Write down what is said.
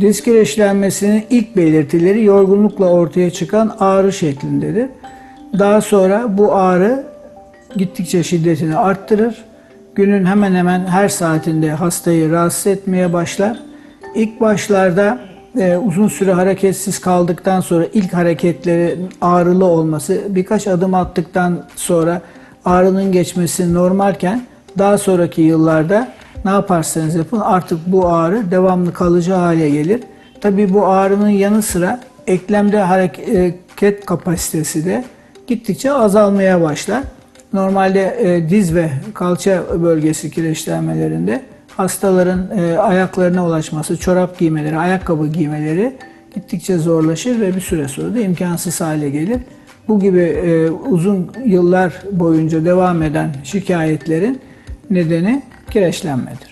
Diz kireçlenmesinin ilk belirtileri yorgunlukla ortaya çıkan ağrı şeklindedir. Daha sonra bu ağrı gittikçe şiddetini arttırır. Günün hemen hemen her saatinde hastayı rahatsız etmeye başlar. İlk başlarda e, uzun süre hareketsiz kaldıktan sonra ilk hareketleri ağrılı olması, birkaç adım attıktan sonra ağrının geçmesi normalken daha sonraki yıllarda ne yaparsanız yapın artık bu ağrı devamlı kalıcı hale gelir. Tabii bu ağrının yanı sıra eklemde hareket kapasitesi de gittikçe azalmaya başlar. Normalde e, diz ve kalça bölgesi kireçlenmelerinde hastaların e, ayaklarına ulaşması, çorap giymeleri, ayakkabı giymeleri gittikçe zorlaşır ve bir süre sonra da imkansız hale gelir. Bu gibi e, uzun yıllar boyunca devam eden şikayetlerin nedeni kireçlenmedir.